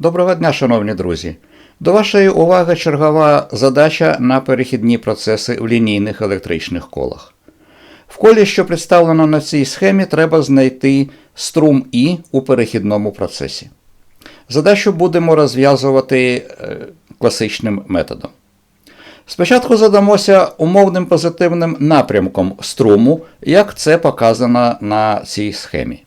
Доброго дня, шановні друзі! До вашої уваги чергова задача на перехідні процеси в лінійних електричних колах. В колі, що представлено на цій схемі, треба знайти струм І у перехідному процесі. Задачу будемо розв'язувати е, класичним методом. Спочатку задамося умовним позитивним напрямком струму, як це показано на цій схемі.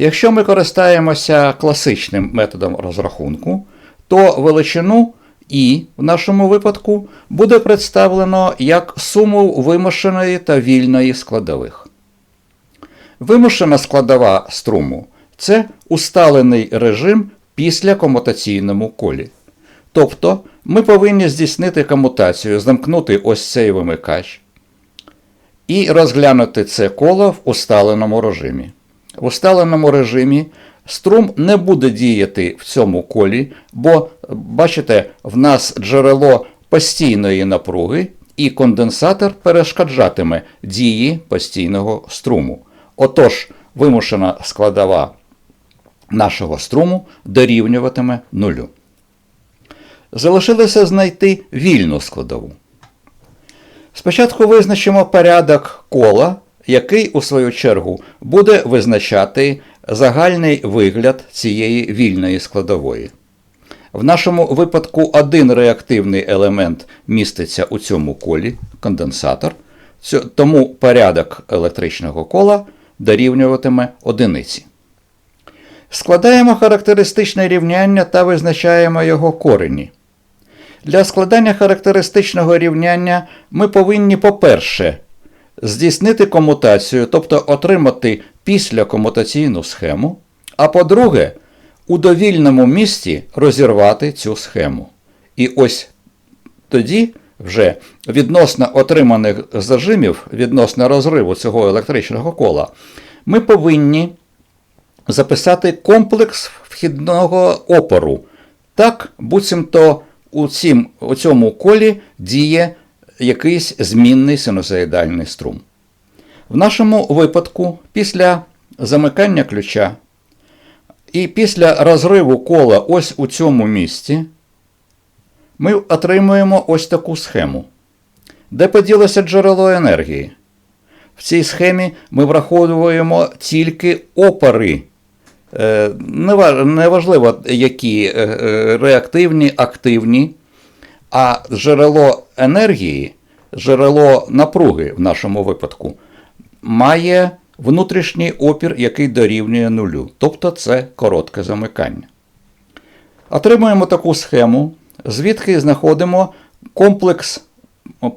Якщо ми користаємося класичним методом розрахунку, то величину І в нашому випадку буде представлено як суму вимушеної та вільної складових. Вимушена складова струму це усталений режим після комутаційному колі. Тобто ми повинні здійснити комутацію, замкнути ось цей вимикач і розглянути це коло в усталеному режимі. В усталеному режимі струм не буде діяти в цьому колі, бо, бачите, в нас джерело постійної напруги, і конденсатор перешкоджатиме дії постійного струму. Отож, вимушена складова нашого струму дорівнюватиме нулю. Залишилося знайти вільну складову. Спочатку визначимо порядок кола, який, у свою чергу, буде визначати загальний вигляд цієї вільної складової. В нашому випадку один реактивний елемент міститься у цьому колі конденсатор, тому порядок електричного кола дорівнюватиме одиниці. Складаємо характеристичне рівняння та визначаємо його корені. Для складання характеристичного рівняння ми повинні, по-перше, здійснити комутацію, тобто отримати післякомутаційну схему, а по-друге, у довільному місці розірвати цю схему. І ось тоді вже відносно отриманих зажимів, відносно розриву цього електричного кола, ми повинні записати комплекс вхідного опору. Так, буцімто у, цім, у цьому колі діє якийсь змінний синусоїдальний струм. В нашому випадку, після замикання ключа і після розриву кола ось у цьому місці, ми отримуємо ось таку схему. Де поділося джерело енергії? В цій схемі ми враховуємо тільки опори. Е, неважливо, які е, реактивні, активні, а джерело енергії, джерело напруги в нашому випадку, має внутрішній опір, який дорівнює нулю. Тобто це коротке замикання. Отримуємо таку схему, звідки знаходимо комплекс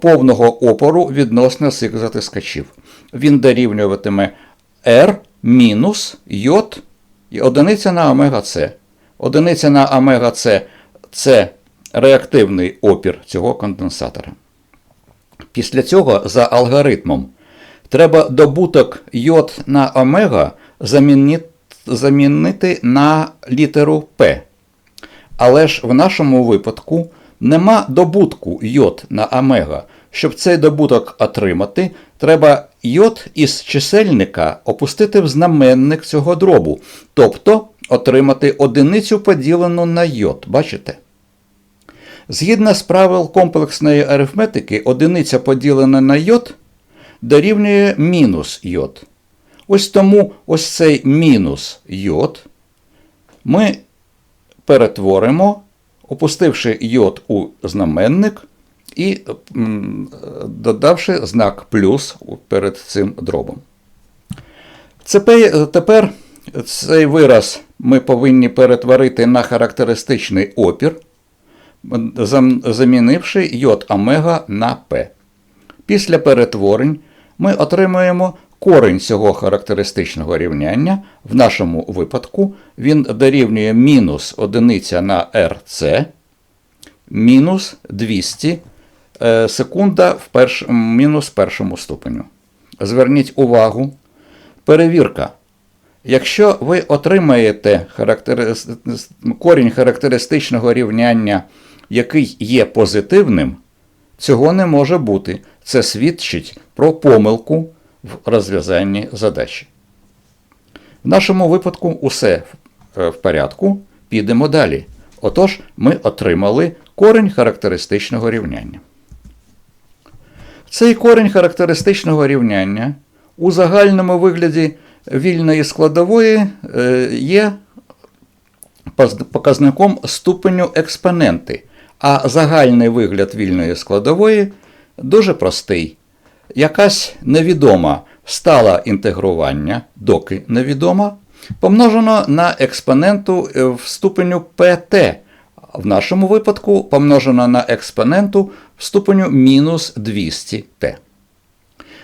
повного опору відносно цих затискачів. Він дорівнюватиме R мінус і одиниця на омега С. Одиниця на омега С це реактивний опір цього конденсатора. Після цього за алгоритмом треба добуток йод на омега замінити на літеру П. Але ж в нашому випадку нема добутку йод на омега. Щоб цей добуток отримати, треба йод із чисельника опустити в знаменник цього дробу, тобто отримати одиницю поділену на йод. Бачите? Згідно з правил комплексної арифметики, одиниця поділена на йод дорівнює мінус йод. Ось тому ось цей мінус йод ми перетворимо, опустивши йод у знаменник і додавши знак плюс перед цим дробом. Тепер цей вираз ми повинні перетворити на характеристичний опір, замінивши йод омега на П. Після перетворень ми отримуємо корень цього характеристичного рівняння. В нашому випадку він дорівнює мінус 1 на RC мінус 200 е, секунда в перш, мінус першому ступеню. Зверніть увагу, перевірка. Якщо ви отримаєте характери... корінь характеристичного рівняння, який є позитивним, цього не може бути. Це свідчить про помилку в розв'язанні задачі. В нашому випадку усе в порядку. підемо далі. Отож, ми отримали корінь характеристичного рівняння. Цей корінь характеристичного рівняння у загальному вигляді вільної складової е, є показником ступеню експоненти, а загальний вигляд вільної складової дуже простий. Якась невідома стала інтегрування, доки невідома, помножено на експоненту е, в ступеню pt, в нашому випадку помножено на експоненту в ступеню мінус 200t.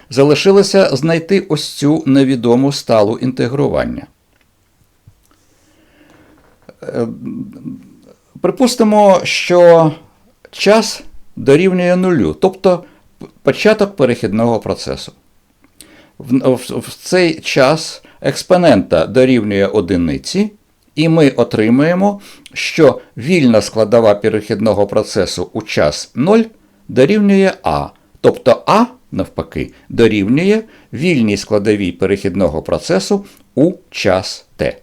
Залишилося знайти ось цю невідому сталу інтегрування. Припустимо, що час дорівнює нулю, тобто початок перехідного процесу. В, в, в цей час експонента дорівнює одиниці, і ми отримуємо, що вільна складова перехідного процесу у час 0 дорівнює А. Тобто А, навпаки, дорівнює вільній складовій перехідного процесу у час Т.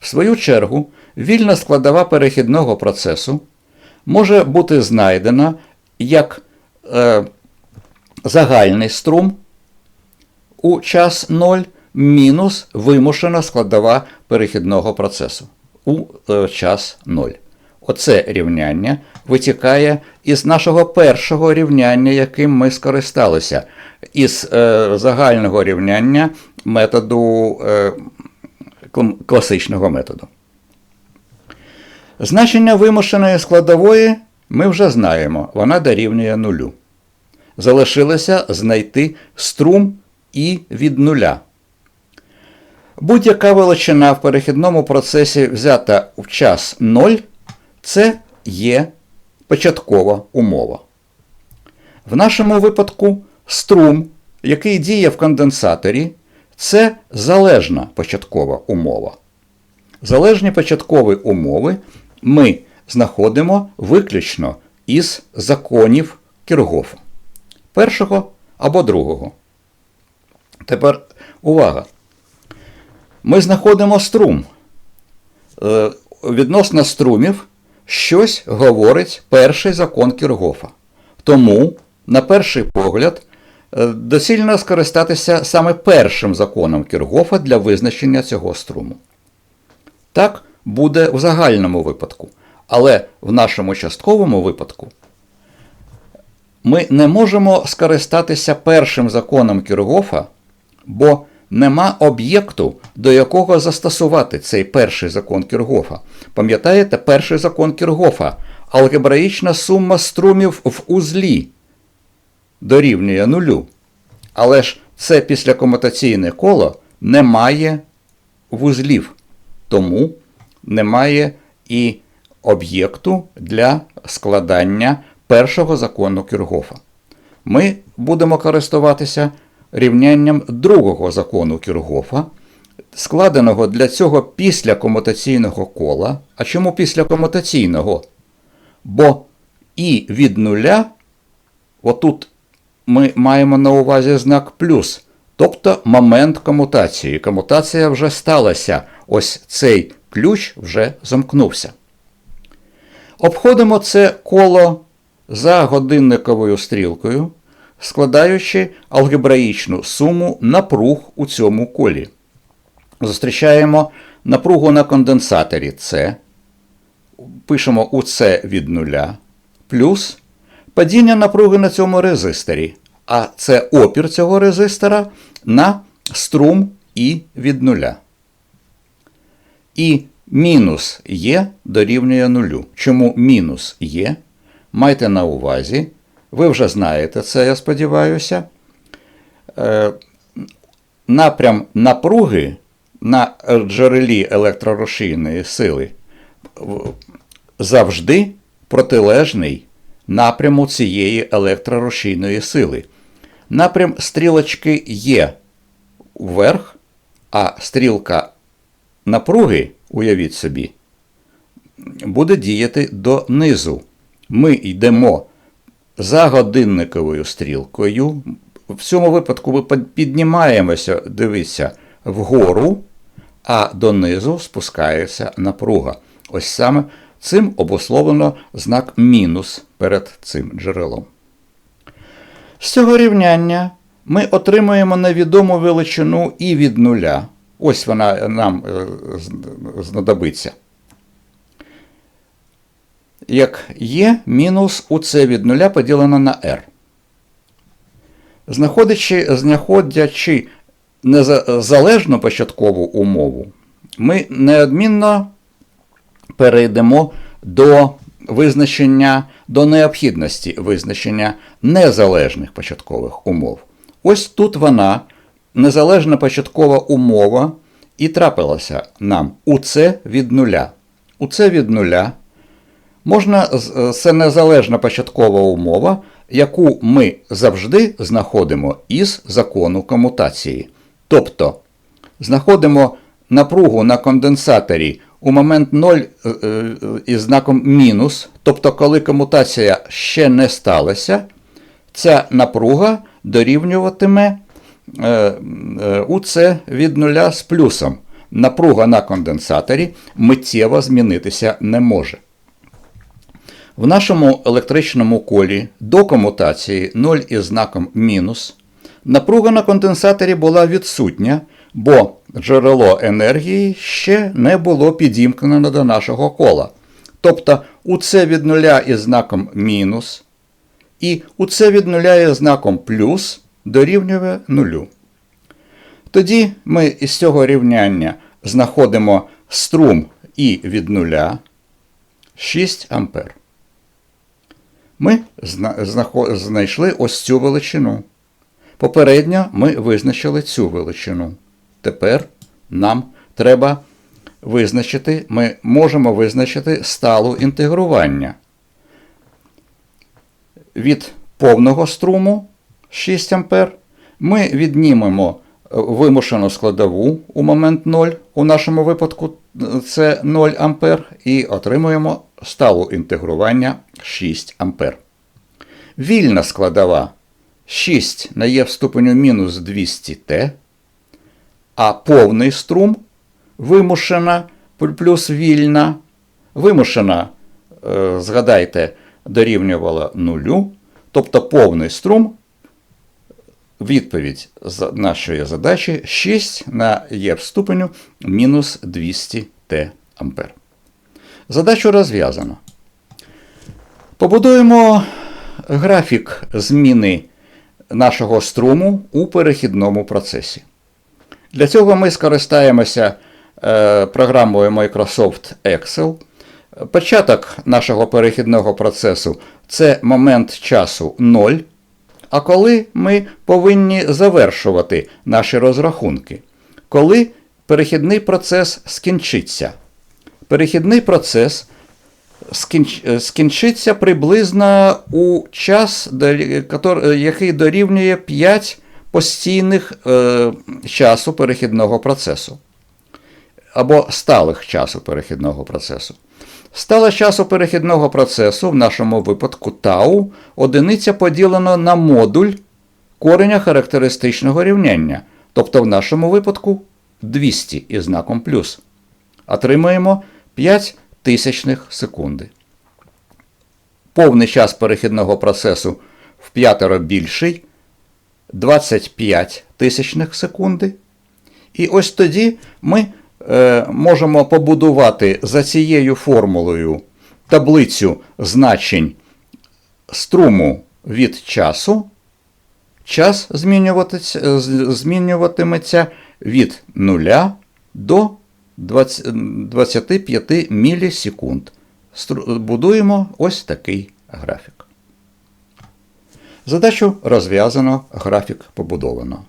В свою чергу, вільна складова перехідного процесу може бути знайдена як е, загальний струм у час 0 мінус вимушена складова перехідного процесу у е, час 0. Оце рівняння витікає із нашого першого рівняння, яким ми скористалися, із е, загального рівняння методу е, класичного методу. Значення вимушеної складової ми вже знаємо, вона дорівнює нулю. Залишилося знайти струм і від нуля. Будь-яка величина в перехідному процесі взята в час 0 це є початкова умова. В нашому випадку струм, який діє в конденсаторі, це залежна початкова умова. Залежні початкові умови ми знаходимо виключно із законів Кіргофа. Першого або другого. Тепер увага. Ми знаходимо струм. Е, Відносно струмів щось говорить перший закон Кіргофа. Тому, на перший погляд, е, доцільно скористатися саме першим законом Кіргофа для визначення цього струму. Так буде в загальному випадку. Але в нашому частковому випадку ми не можемо скористатися першим законом Кіргофа, бо нема об'єкту, до якого застосувати цей перший закон Кіргофа. Пам'ятаєте, перший закон Кіргофа алгебраїчна сума струмів в узлі дорівнює нулю. Але ж це післякомутаційне коло не має вузлів, тому немає і об'єкту для складання першого закону Кіргофа. Ми будемо користуватися рівнянням другого закону Кіргофа, складеного для цього після комутаційного кола. А чому після комутаційного? Бо і від нуля, отут ми маємо на увазі знак плюс, тобто момент комутації. Комутація вже сталася. Ось цей ключ вже замкнувся. Обходимо це коло за годинниковою стрілкою, складаючи алгебраїчну суму напруг у цьому колі. Зустрічаємо напругу на конденсаторі С, пишемо у С від нуля, плюс падіння напруги на цьому резисторі, а це опір цього резистора на струм І від нуля. І мінус Є дорівнює нулю. Чому мінус Є? Майте на увазі, ви вже знаєте це, я сподіваюся. Е, напрям напруги на джерелі електророшійної сили завжди протилежний напряму цієї електророшійної сили. Напрям стрілочки є вверх, а стрілка напруги, уявіть собі, буде діяти донизу. Ми йдемо за годинниковою стрілкою. В цьому випадку ми піднімаємося, дивіться, вгору, а донизу спускається напруга. Ось саме цим обусловлено знак мінус перед цим джерелом. З цього рівняння ми отримуємо невідому величину і від нуля. Ось вона нам е, знадобиться. Як є мінус УЦ від нуля поділено на r. Знаходячи, знаходячи незалежну початкову умову, ми неодмінно перейдемо до визначення, до необхідності визначення незалежних початкових умов. Ось тут вона, незалежна початкова умова, і трапилася нам УЦ від нуля. УЦ від нуля можна це незалежна початкова умова, яку ми завжди знаходимо із закону комутації. Тобто знаходимо напругу на конденсаторі у момент 0 е, е, із знаком мінус, тобто коли комутація ще не сталася, ця напруга дорівнюватиме е, е, УЦ від нуля з плюсом. Напруга на конденсаторі миттєво змінитися не може. В нашому електричному колі до комутації 0 із знаком мінус напруга на конденсаторі була відсутня, бо джерело енергії ще не було підімкнено до нашого кола. Тобто УЦ від нуля із знаком мінус і УЦ від нуля із знаком плюс дорівнює нулю. Тоді ми із цього рівняння знаходимо струм І від нуля 6 ампер. Ми знайшли ось цю величину. Попередньо ми визначили цю величину. Тепер нам треба визначити, ми можемо визначити сталу інтегрування. Від повного струму 6 А ми віднімемо е, вимушену складову у момент 0, у нашому випадку е, це 0 А, і отримуємо сталу інтегрування 6 А. Вільна складова 6 на Е в ступеню мінус 200Т, а повний струм вимушена плюс вільна, вимушена, згадайте, дорівнювала нулю, тобто повний струм, відповідь нашої задачі 6 на Е ступеню мінус 200 Т ампер. Задачу розв'язано. Побудуємо графік зміни нашого струму у перехідному процесі. Для цього ми скористаємося е, програмою Microsoft Excel. Початок нашого перехідного процесу це момент часу 0. А коли ми повинні завершувати наші розрахунки? Коли перехідний процес скінчиться? Перехідний процес скінч- е, скінчиться приблизно у час, е, який дорівнює 5 постійних е, часу перехідного процесу. Або сталих часу перехідного процесу. Стала часу перехідного процесу, в нашому випадку тау, одиниця поділено на модуль кореня характеристичного рівняння, тобто в нашому випадку 200 із знаком плюс. Отримуємо 5 тисячних секунди. Повний час перехідного процесу в п'ятеро більший 25 тисячних секунди. І ось тоді ми можемо побудувати за цією формулою таблицю значень струму від часу. Час змінюватиметься від 0 до 25 мілісекунд. Будуємо ось такий графік. Задачу розв'язано, графік побудовано.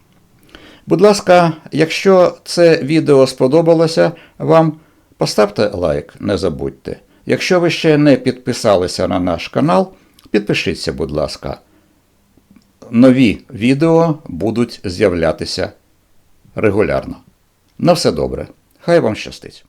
Будь ласка, якщо це відео сподобалося вам, поставте лайк, не забудьте. Якщо ви ще не підписалися на наш канал, підпишіться, будь ласка. Нові відео будуть з'являтися регулярно. На все добре. Хай вам щастить!